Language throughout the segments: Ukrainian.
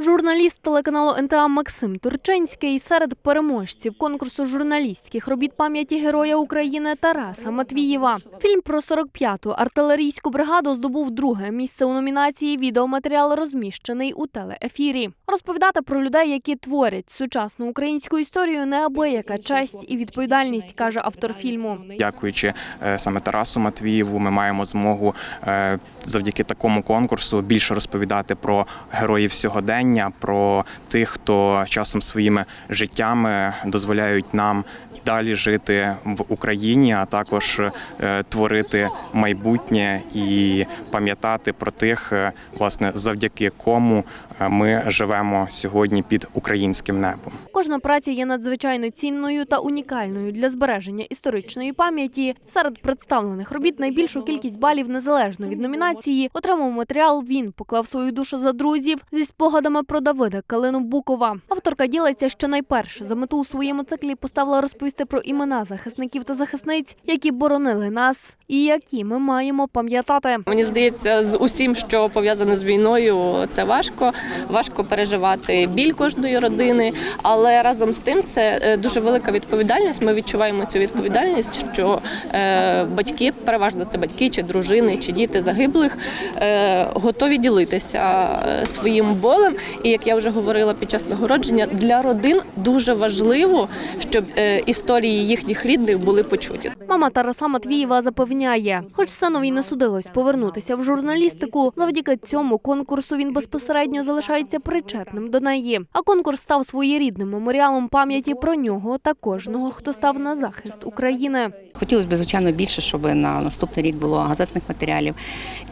Журналіст телеканалу НТА Максим Турчинський серед переможців конкурсу журналістських робіт пам'яті Героя України Тараса Матвієва. Фільм про 45-ту артилерійську бригаду здобув друге місце у номінації Відеоматеріал розміщений у телеефірі. Розповідати про людей, які творять сучасну українську історію, неабияка честь і відповідальність, каже автор фільму. Дякуючи е, саме Тарасу Матвієву, ми маємо змогу е, завдяки такому конкурсу більше розповідати про героїв сьогодення, про тих, хто часом своїми життями дозволяють нам і далі жити в Україні, а також е, творити майбутнє і пам'ятати про тих, е, власне, завдяки кому ми живемо сьогодні під українським небом. Кожна праця є надзвичайно цінною та унікальною для збереження історичної пам'яті. Серед представлених робіт найбільшу кількість балів незалежно від номінації отримав матеріал. Він поклав свою душу за друзів зі спогадами про Давида Калину Букова. Авторка ділиться, що найперше за мету у своєму циклі поставила розповісти про імена захисників та захисниць, які боронили нас, і які ми маємо пам'ятати. Мені здається, з усім, що пов'язане з війною, це важко. Важко переживати біль кожної родини, але разом з тим це е, дуже велика відповідальність. Ми відчуваємо цю відповідальність, що е, батьки, переважно це батьки, чи дружини, чи діти загиблих, е, готові ділитися своїм болем. І як я вже говорила під час нагородження, для родин дуже важливо, щоб історії їхніх рідних були почуті. Мама Тараса Матвієва запевняє, хоч синові не судилось повернутися в журналістику, завдяки цьому конкурсу він безпосередньо залишається причетним до неї. А конкурс став своєрідним меморіалом пам'яті про нього та кожного, хто став на захист України. Хотілося б, звичайно, більше, щоб на наступний рік було газетних матеріалів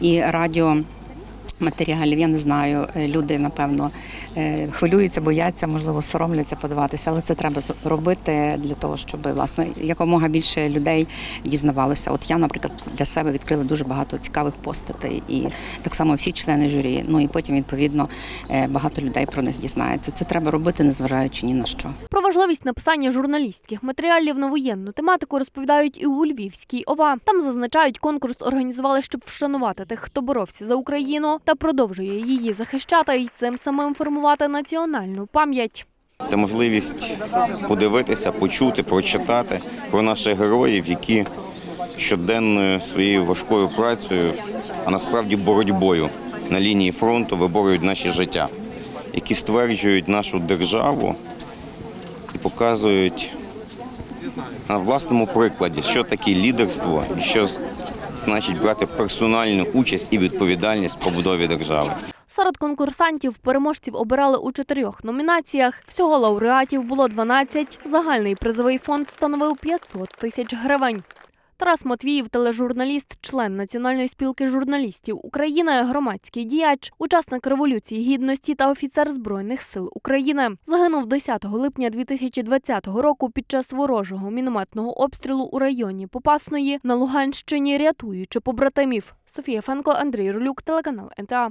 і радіо. Матеріалів, я не знаю, е, люди напевно е, хвилюються, бояться, можливо, соромляться подаватися, але це треба робити для того, щоб власне якомога більше людей дізнавалося. От я, наприклад, для себе відкрила дуже багато цікавих постатей, і так само всі члени журі. Ну і потім відповідно е, багато людей про них дізнається. Це треба робити, незважаючи ні на що. Про важливість написання журналістських матеріалів на воєнну тематику розповідають і у Львівській ОВА. Там зазначають, конкурс організували, щоб вшанувати тих, хто боровся за Україну та продовжує її захищати і цим самим формувати національну пам'ять. Це можливість подивитися, почути, прочитати про наших героїв, які щоденною своєю важкою працею, а насправді боротьбою на лінії фронту виборюють наші життя, які стверджують нашу державу і показують на власному прикладі, що таке лідерство і що значить брати персональну участь і відповідальність в побудові держави. Серед конкурсантів переможців обирали у чотирьох номінаціях. Всього лауреатів було 12. Загальний призовий фонд становив 500 тисяч гривень. Тарас Матвіїв, тележурналіст, член Національної спілки журналістів України, громадський діяч, учасник революції гідності та офіцер збройних сил України. Загинув 10 липня 2020 року під час ворожого мінометного обстрілу у районі Попасної на Луганщині, рятуючи побратимів. Софія Фенко, Андрій Рулюк, телеканал НТА.